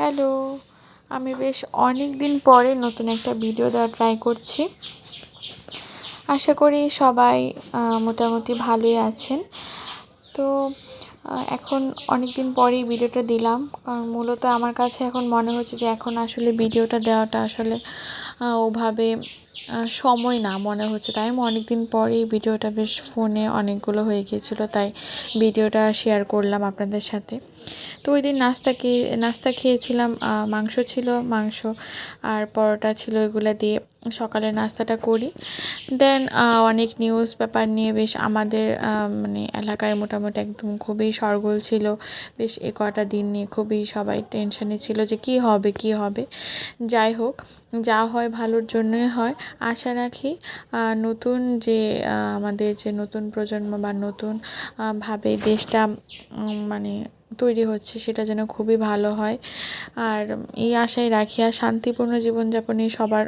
Hello, আমি বেশ অনেক দিন পরে নতুন একটা ভিডিও দেওয়া ট্রাই করছি। আশা করি সবাই মোটামুটি ভালোই আছেন। তো এখন অনেক দিন পরেই ভিডিওটা দিলাম। কারণ মূলত আমার কাছে এখন মনে হচ্ছে যে এখন আসলে ভিডিওটা দেওয়াটা আসলে ওভাবে সময় না মনে হচ্ছে। তাই আমি অনেক দিন পরেই ভিডিওটা বেশ ফোনে অনেকগুলো হয়ে গিয়েছিল, তাই ভিডিওটা শেয়ার করলাম আপনাদের সাথে। তো ওই দিন নাস্তা খেয়ে নাস্তা খেয়েছিলাম মাংস ছিল, মাংস আর পরোটা ছিল এগুলো দিয়ে সকালের নাস্তাটা করি। দেন অনেক নিউজ পেপার নিয়ে বেশ আমাদের মানে এলাকায় মোটামুটি একদম খুবই সরগোল ছিল। বেশ এ কটা দিন নিয়ে খুবই সবাই টেনশানে ছিল যে কি হবে কি হবে। যাই হোক, যা হয় ভালোর জন্যই হয়। আশা রাখি নতুন যে আমাদের যে নতুন প্রজন্ম বা নতুন ভাবে দেশটা মানে তৈরি হচ্ছে, সেটা যেন খুবই ভালো হয়। আর এই আশায় রাখি, আর শান্তিপূর্ণ জীবনযাপনই সবার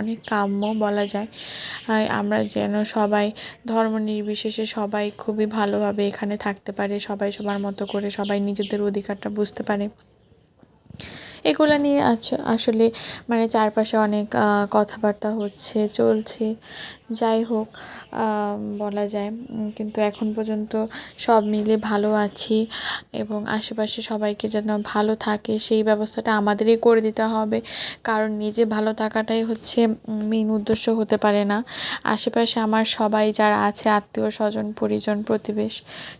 অনেক কাম্য বলা যায়। আমরা যেন সবাই, ধর্ম নির্বিশেষে সবাই খুবই ভালোভাবে এখানে থাকতে পারে, সবাই সবার মতো করে সবাই নিজেদের অধিকারটা বুঝতে পারে। এগুলো নিয়ে আসলে মানে চারপাশে অনেক কথাবার্তা হচ্ছে, চলছে। যাই হোক বলা যায়। কিন্তু এখন পর্যন্ত সব মিলে ভালো আছি এবং আশেপাশে সবাইকে যেন ভালো থাকে, সেই ব্যবস্থাটা আমাদেরই করে দিতে হবে। কারণ নিজে ভালো থাকাটাই হচ্ছে মেন উদ্দেশ্য হতে পারে না। আশেপাশে আমার সবাই যারা আছে, আত্মীয় স্বজন, পরিজন, প্রতিবেশ,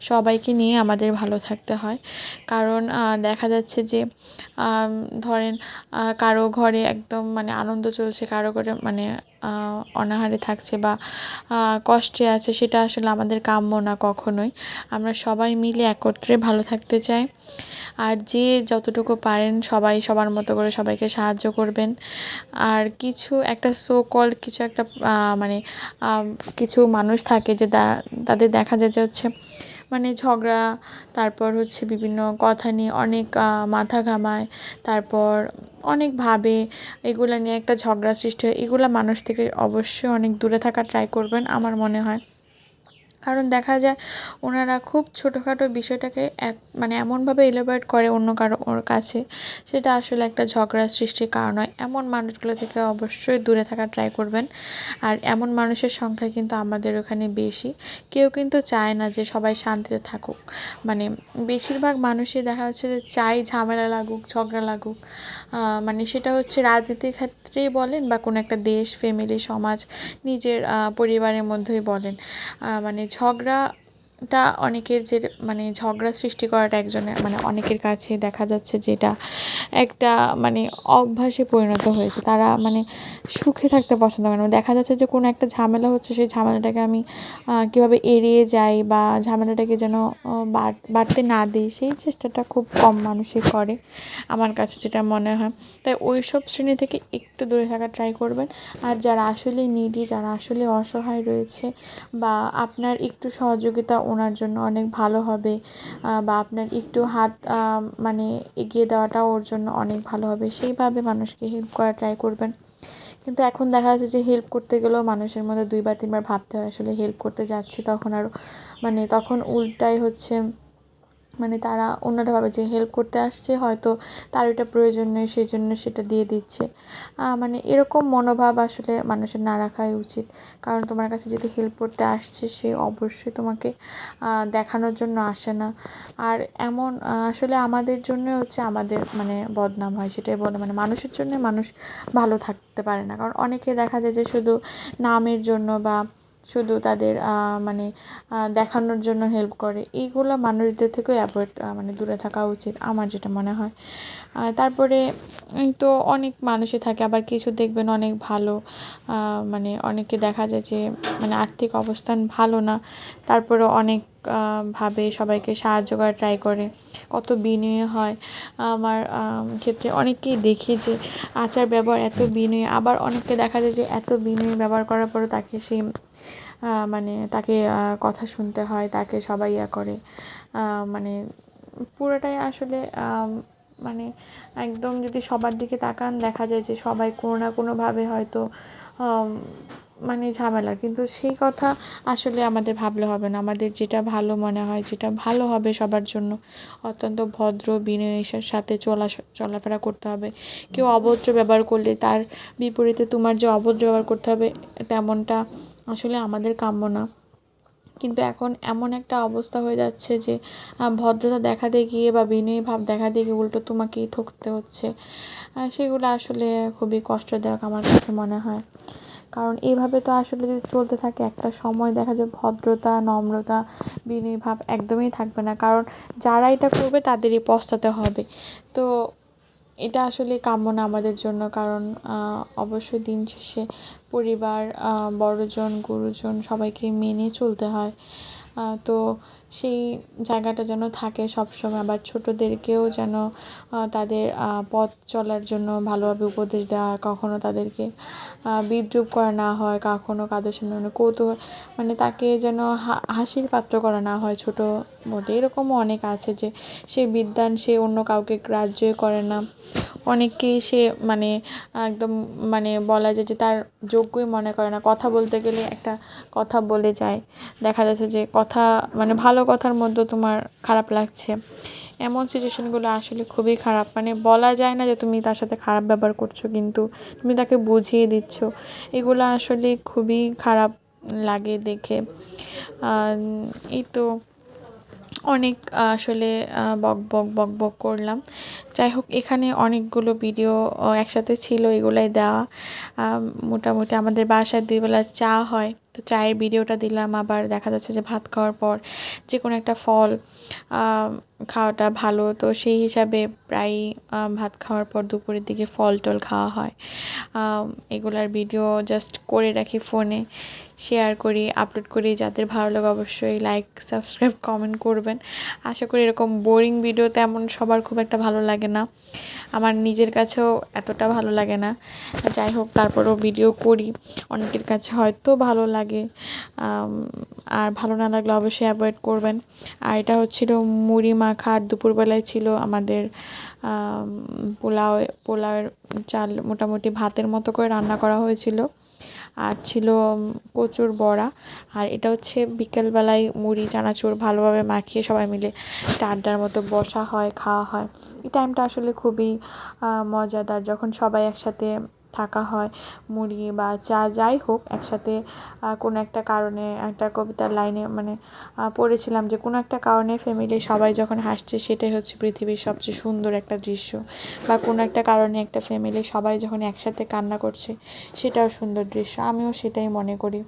সবাইকে নিয়ে আমাদের ভালো থাকতে হয়। কারণ দেখা যাচ্ছে যে ধরেন কারও ঘরে একদম মানে আনন্দ চলছে, কারও ঘরে মানে অনাহারে থাকছে বা কষ্টে আছে, সেটা আসলে আমাদের কাম্য না কখনোই। আমরা সবাই মিলে একত্রে ভালো থাকতে চাই। আর যে যতটুকু পারেন সবাই সবার মতো করে সবাইকে সাহায্য করবেন। আর কিছু একটা সো কল কিছু একটা মানে কিছু মানুষ থাকে যে তাদের দেখা যায় যে হচ্ছে মানে ঝগড়া, তারপর হচ্ছে বিভিন্ন কথা নিয়ে অনেক মাথা ঘামায়, তারপর অনেক ভাবে এগুলো নিয়ে একটা ঝগড়া সৃষ্টি হয়। এগুলো মানুষ থেকে অবশ্যই অনেক দূরে থাকা ট্রাই করবেন, আমার মনে হয়। কারণ দেখা যায় ওনারা খুব ছোটোখাটো বিষয়টাকে এক মানে এমনভাবে এলোভেট করে অন্য কারও, ওর কাছে। সেটা আসলে একটা ঝগড়ার সৃষ্টির কারণ হয়। এমন মানুষগুলো থেকে অবশ্যই দূরে থাকা ট্রাই করবেন। আর এমন মানুষের সংখ্যা কিন্তু আমাদের ওখানে বেশি। কেউ কিন্তু চায় না যে সবাই শান্তিতে থাকুক। মানে বেশিরভাগ মানুষই দেখা যাচ্ছে যে চাই ঝামেলা লাগুক, ঝগড়া লাগুক। মানে সেটা হচ্ছে রাজনীতির ক্ষেত্রেই বলেন বা কোনো একটা দেশ ফ্যামিলি সমাজ নিজের পরিবারের মধ্যেই বলেন। মানে ঝগড়া ঝগড়াটা অনেকের যে মানে ঝগড়া সৃষ্টি করাটা একজনের মানে অনেকের কাছে দেখা যাচ্ছে যেটা একটা মানে অভ্যাসে পরিণত হয়েছে। তারা মানে সুখে থাকতে পছন্দ করে না। দেখা যাচ্ছে যে কোনো একটা ঝামেলা হচ্ছে, সেই ঝামেলাটাকে আমি কীভাবে এড়িয়ে যাই বা ঝামেলাটাকে যেন বাড়তে না দিই, সেই চেষ্টাটা খুব কম মানুষই করে আমার কাছে যেটা মনে হয়। তাই ওই সব শ্রেণি থেকে একটু দূরে থাকা ট্রাই করবেন। আর যারা আসলে নিডি যারা আসলে অসহায় রয়েছে বা আপনার একটু সহযোগিতা ওনার জন্য অনেক ভালো হবে। বা আপনার একটু হাত মানে এগিয়ে দেওয়াটা ওর জন্য অনেক ভালো হবে। সেইভাবে মানুষকে হেল্প করা ট্রাই করবেন। কিন্তু এখন দেখা যাচ্ছে যে হেল্প করতে গেলেও মানুষের মধ্যে দুইবার, তিনবার ভাবতে হয়, আসলে হেল্প করতে যাচ্ছি তখন আরও মানে তখন উল্টাই হচ্ছে মানে তারা অন্যরা ভাবে যে হেল্প করতে আসছে, হয়তো তার এটা প্রয়োজন নেই, সেই জন্য সেটা দিয়ে দিচ্ছে। মানে এরকম মনোভাব আসলে মানুষের না রাখাই উচিত। কারণ তোমার কাছে যদি হেল্প করতে আসছে, সে অবশ্যই তোমাকে দেখানোর জন্য আসে না। আর এমন আসলে আমাদের জন্য হচ্ছে আমাদের মানে বদনাম হয়, সেটাই বলে। মানে মানুষের জন্য মানুষ ভালো থাকতে পারে না। কারণ অনেকে দেখা যায় যে শুধু নামের জন্য বা শুধু তাদের মানে দেখানোর জন্য হেল্প করে। এইগুলো মানুষদের থেকেও অ্যাভয়েড মানে দূরে থাকা উচিত, আমার যেটা মনে হয়। তারপরে তো অনেক মানুষই থাকে, আবার কিছু দেখবেন অনেক ভালো মানে অনেকে দেখা যায় যে মানে আর্থিক অবস্থান ভালো না তারপরে অনেক ভাবে সবাইকে সাহায্য করার ট্রাই করে। কত বিনয়ী হয় আমার ক্ষেত্রে। অনেককেই দেখি যে আচার ব্যবহার এত বিনয়ী, আবার অনেককে দেখা যায় যে এত বিনয়ী ব্যবহার করার পরও তাকে সেই মানে তাকে কথা শুনতে হয়, তাকে সবাই ইয়া করে। মানে পুরোটাই আসলে মানে একদম যদি সবার দিকে তাকান, দেখা যায় যে সবাই কোনো না কোনোভাবে হয়তো মানে ঝামেলা। কিন্তু সেই কথা আসলে আমাদের ভাবলে হবে না। আমাদের যেটা ভালো মনে হয়, যেটা ভালো হবে সবার জন্য, অত্যন্ত ভদ্র বিনয়ের সাথে চলা, চলাফেরা করতে হবে। কেউ অভদ্র ব্যবহার করলে তার বিপরীতে তোমার যে অভদ্র ব্যবহার করতে হবে, তেমনটা আসলে আমাদের কাম্য না। কিন্তু এখন এমন একটা অবস্থা হয়ে যাচ্ছে যে ভদ্রতা দেখা দেখাতে গিয়ে বা বিনয়ী ভাব দেখাতে গিয়ে উল্টো তোমাকেই ঠকতে হচ্ছে। সেগুলো আসলে খুবই কষ্টদায়ক আমার কাছে মনে হয়। কারণ এভাবে তো আসলে যদি চলতে থাকে, একটা সময় দেখা যায় ভদ্রতা, নম্রতা বিনয়ী ভাব একদমই থাকবে না। কারণ যারা এটা করবে তাদেরই পস্তাতে হবে। তো এটা আসলে কামনা আমাদের জন্য। কারণ অবশ্যই দিন শেষে পরিবার বড়জন, গুরুজন সবাইকে মেনে চলতে হয়। তো সেই জায়গাটা যেন থাকে সবসময়। আবার ছোটোদেরকেও যেন তাদের পথ চলার জন্য ভালোভাবে উপদেশ দেওয়া হয়। কখনও তাদেরকে বিদ্রুপ করা না হয় কখনও কাদের সামনে মানে কৌতূহল মানে তাকে যেন হাসির পাত্র করা না হয় ছোটো মোটে। এরকমও অনেক আছে যে সে বিদ্বান, সে অন্য কাউকে গ্রাহ্যই করে না। অনেককেই সে মানে একদম মানে বলা যায় যে তার যোগ্যই মনে করে না। কথা বলতে গেলে একটা কথা বলে যায়। দেখা যাচ্ছে যে কথা মানে ভালো কথার মধ্যে তোমার খারাপ লাগছে। এমন সিচুয়েশানগুলো আসলে খুবই খারাপ। মানে বলা যায় না যে তুমি তার সাথে খারাপ ব্যবহার করছ, কিন্তু তুমি তাকে বুঝিয়ে দিচ্ছ। এগুলো আসলে খুবই খারাপ লাগে দেখে। এই তো অনেক আসলে বক বক বক বক করলাম। যাই হোক, এখানে অনেকগুলো ভিডিও একসাথে ছিল, এগুলাই দেওয়া। মোটামুটি আমাদের বাসায় দুইবেলা চা হয়। তো চায়ের ভিডিওটা দিলাম, আবার দেখা যাচ্ছে যে ভাত খাওয়ার পর যে কোনো একটা ফল খাওয়াটা ভালো। তো সেই হিসাবে প্রায় ভাত খাওয়ার পর দুপুরের দিকে ফল টল খাওয়া হয়। এগুলার ভিডিও জাস্ট করে রাখি ফোনে শেয়ার করি আপলোড করি। যাদের ভালো লাগে অবশ্যই লাইক সাবস্ক্রাইব কমেন্ট করবেন। আশা করি এরকম বোরিং ভিডিও তেমন সবার খুব একটা ভালো লাগে না। আমার নিজের কাছেও এতটা ভালো লাগে না। যাই হোক, তারপরেও ভিডিও করি। অনেকের কাছে হয়তো ভালো লাগে। আর ভালো না লাগলে অবশ্যই অ্যাভয়েড করবেন। আর এটা হচ্ছিল মুড়ি মাখা আর দুপুরবেলায় ছিল আমাদের পোলাও, পোলাওয়ের চাল মোটামুটি ভাতের মতো করে রান্না করা হয়েছিল। আর ছিল কচুর বড়া। আর এটা হচ্ছে বিকেলবেলায় মুড়ি, চানাচুর ভালোভাবে মাখিয়ে সবাই মিলে একটা আড্ডার মতো বসা হয়, খাওয়া হয়। এই টাইমটা আসলে খুবই মজাদার। যখন সবাই একসাথে থাকা হয়, মুড়ি বা চা যাই হোক, একসাথে কোনো একটা কারণে একটা কবিতার লাইনে মানে পড়েছিলাম যে কোনো একটা কারণে ফ্যামিলি সবাই যখন হাসছে সেটাই হচ্ছে পৃথিবীর সবচেয়ে সুন্দর একটা দৃশ্য। বা কোনো একটা কারণে একটা ফ্যামিলি সবাই যখন একসাথে কান্না করছে সেটাও সুন্দর দৃশ্য, আমিও সেটাই মনে করি।